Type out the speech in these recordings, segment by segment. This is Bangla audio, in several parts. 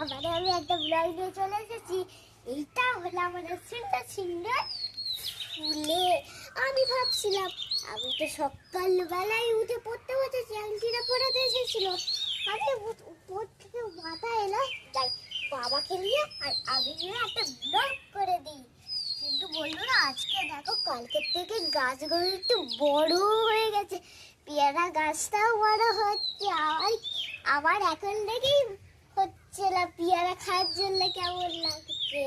আবার আমি একটা ব্লগ নিয়ে চলে এসেছি। এইটা হলো আমাদের সুন্দর সুন্দর ফুলে। আমি ভাবছিলাম, আমি তো সকালবেলায় উঠে পড়তে বসেছি আংটিটা পড়াতে এসেছিল আমি উপর থেকে মাথা এলো। যাই, বাবাকে নিয়ে আর আমি নিয়ে একটা ব্লগ করে দিই। কিন্তু বলল না, আজকে দেখো, কালকের থেকে গাছগুলো একটু বড় হয়ে গেছে। পেয়ারা গাছটাও বড় হচ্ছে। আর আবার এখন থেকেই না পেয়ারা খাওয়ার জন্য কেমন লাগছে?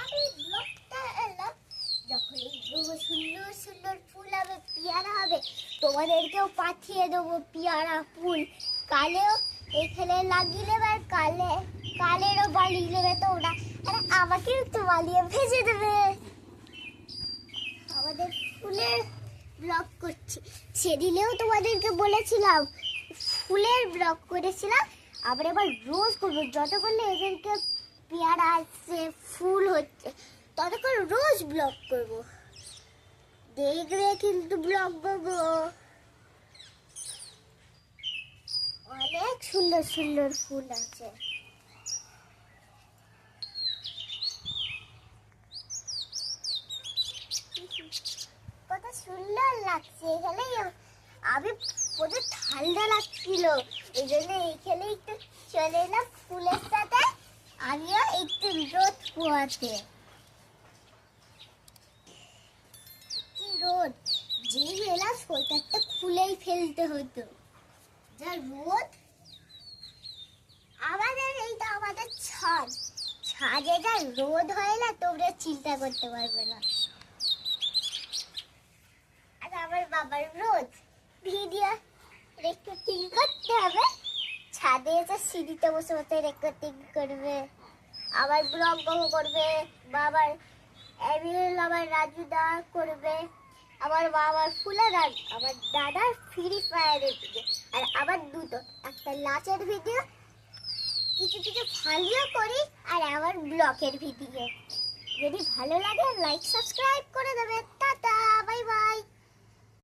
আমি ব্লগটা এলাম যখন এইগুলো সুন্দর সুন্দর ফুল হবে, পেয়ারা হবে, তোমাদেরকেও পাঠিয়ে দেবো পেয়ারা ফুল। কালেও এখানে লাগিয়ে আর কালে, কালেরও বানিয়ে নেবে তোমরা। আর আমাকে একটু বানিয়ে ভেজে দেবে। আমাদের ফুলের ব্লগ করছি। সেদিনেও তোমাদেরকে বলেছিলাম ফুলের ব্লগ করেছিলাম। আবার এবার রোজ করব। যতক্ষণ না এদেরকে পেয়ারা আসছে, ফুল হচ্ছে, ততক্ষণ রোজ ব্লগ করব। দেখবে কিন্তু ব্লগ করব। অনেক সুন্দর সুন্দর ফুল আছে। কত সুন্দর লাগছে এখানে আমি প্রচুর ঠান্ডা লাগছিল। এই জন্য এইখানে একটু চলে এলাম ফুলের সাথে, আমিও একটু রোদ পোয়াতে কি রোদ? যে এলাম সোয়েটারটা খুলেই ফেলতে হতো। যা রোদ? আমাদের এইটা আমাদের ছাদ। ছাদে যা রোদ হয় না, তোমরা চিন্তা করতে পারবে না। আর আমার বাবার রোজ ভিডিও রেকর্ডিং করতে হবে। ছাদে এসে সিঁড়িতে বসে বসে রেকর্ডিং করবে। আবার ব্লগ করবে। বাবার এমিনুল আমার রাজুদা করবে। আমার বাবার ফুলের আর আমার দাদার ফ্রি ফায়ারের ভিডিও আর আবার দুটো। একটা নাচের ভিডিও কিছু কিছু ফালিও করি, আর আমার ব্লগের ভিডিও যদি ভালো লাগে লাইক সাবস্ক্রাইব করে দেবে। Tata bye bye